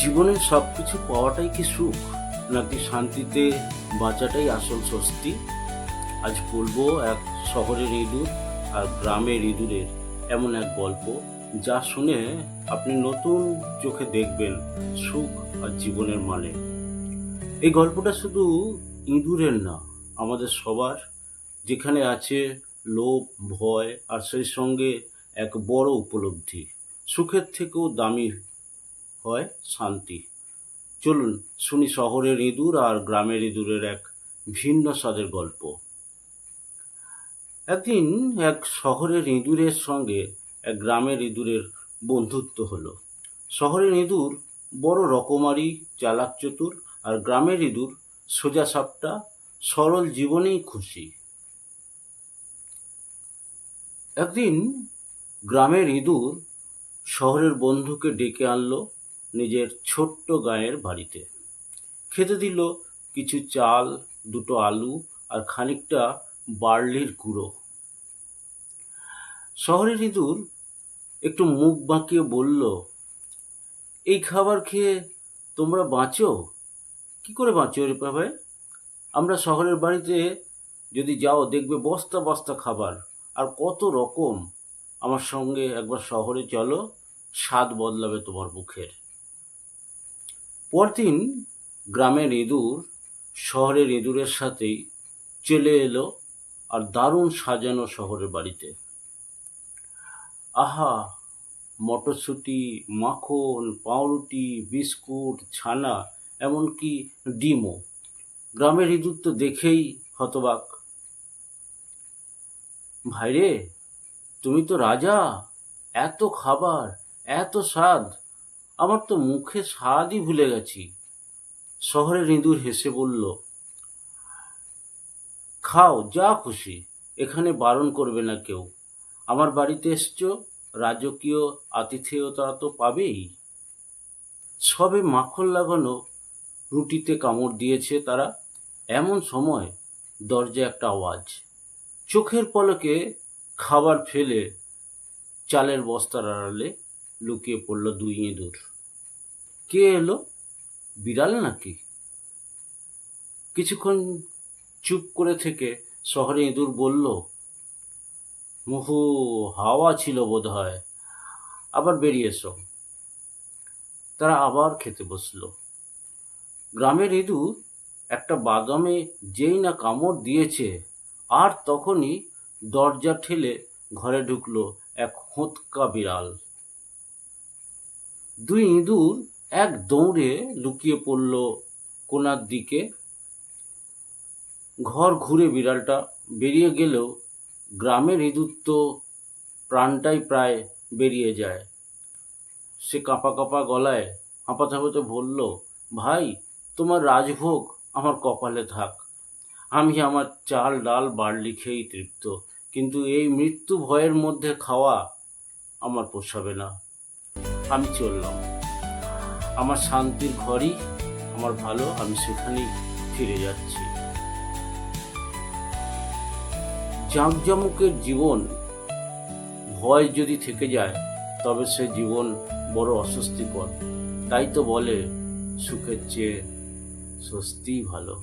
জীবনের সব কিছু পাওয়াটাই কি সুখ, নাকি শান্তিতে বাঁচাটাই আসল স্বস্তি? আজ বলব এক শহরের ইঁদুর, আর গ্রামের ইঁদুরের এমন এক গল্প, যা শুনে আপনি নতুন চোখে দেখবেন সুখ আর জীবনের মানে। এই গল্পটা শুধু ইঁদুরের না, আমাদের সবার, যেখানে আছে লোভ, ভয়, আর সেই সঙ্গে এক বড় উপলব্ধি। সুখের থেকেও দামি হয় শান্তি। চলুন শুনি শহরের ইঁদুর আর গ্রামের ইঁদুরের এক ভিন্ন স্বাদের গল্প। একদিন এক শহরের ইঁদুরের সঙ্গে এক গ্রামের ইঁদুরের বন্ধুত্ব হলো। শহরের ইঁদুর বড় রকমারি, চালাক চতুর আর গ্রামের ইঁদুর সোজা সাপটা, সরল জীবনেই খুশি। একদিন গ্রামের ইঁদুর শহরের বন্ধুকে ডেকে আনলো। নিজের ছোট্ট গায়ের বাড়িতে। খেতে দিল কিছু চাল, দুটো আলু আর খানিকটা বার্লির গুঁড়ো। শহরের ইঁদুর একটু মুখ বাঁকিয়ে বলল, এই খাবার খেয়ে তোমরা বাঁচো? কি করে বাঁচো রে ভাই? আমরা শহরের বাড়িতে যদি যাও দেখবে বস্তা বস্তা খাবার। আর কত রকম। আমার সঙ্গে একবার শহরে চলো, স্বাদ বদলাবে তোমার মুখের। পরদিন গ্রামের ইঁদুর শহরের ইঁদুরের সাথেই চলে এলো আর দারুণ সাজানো শহরের বাড়িতে। আহা, মটরশুঁটি, মাখন, পাউরুটি, বিস্কুট, ছানা, এমনকি ডিমও। গ্রামের ইঁদুর তো দেখেই হতবাক। ভাইরে, তুমি তো রাজা, এত খাবার, এত স্বাদ। আমার তো মুখে স্বাদই ভুলে গেছি। শহরের ইঁদুর হেসে বলল, খাও, যা খুশি, এখানে বারণ করবে না কেউ। আমার বাড়িতে এসছ, রাজকীয় আতিথেয়তা তো পাবেই। সবে মাখন লাগানো রুটিতে কামড় দিয়েছে তারা। এমন সময় দরজা একটা আওয়াজ, চোখের পলকে খাবার ফেলে চালের বস্তার আড়ালে লুকিয়ে পড়ল দুই ইঁদুর। কে এলো? বিড়াল নাকি? কিছুক্ষণ চুপ করে থেকে শহরে ইঁদুর বলল, মুহু, হাওয়া ছিল বোধ হয় আবার বেরিয়ে এসো। তারা আবার খেতে বসল। গ্রামের ইঁদুর একটা বাদামে যেই না কামড় দিয়েছে, আর তখনই দরজা ঠেলে ঘরে ঢুকলো এক হোঁতকা বিড়াল। দুই ইঁদুর এক দৌড়ে লুকিয়ে পড়ল কোনার দিকে। ঘর ঘুরে বিড়ালটা বেরিয়ে গেলেও গ্রামের ইঁদুর তো প্রাণটাই প্রায় বেরিয়ে যায়। সে কাঁপা কাঁপা গলায় হাঁপাতে হাঁপাতে বলল, ভাই, তোমার রাজভোগ আমার কপালে থাক। আমি আমার চাল, ডাল, বার্লি খেয়েই তৃপ্ত, কিন্তু এই মৃত্যু ভয়ের মধ্যে খাওয়া আমার পোষাবে না। আমি চললাম। আমার শান্তির ঘরই, আমার ভালো, আমি সেখানেই ফিরে যাচ্ছি। জাঁকজমকের জীবন ভয় যদি থেকে যায়, তবে সে জীবন বড় অস্বস্তিকর। তাই তো বলে, সুখের চেয়ে স্বস্তিই ভালো।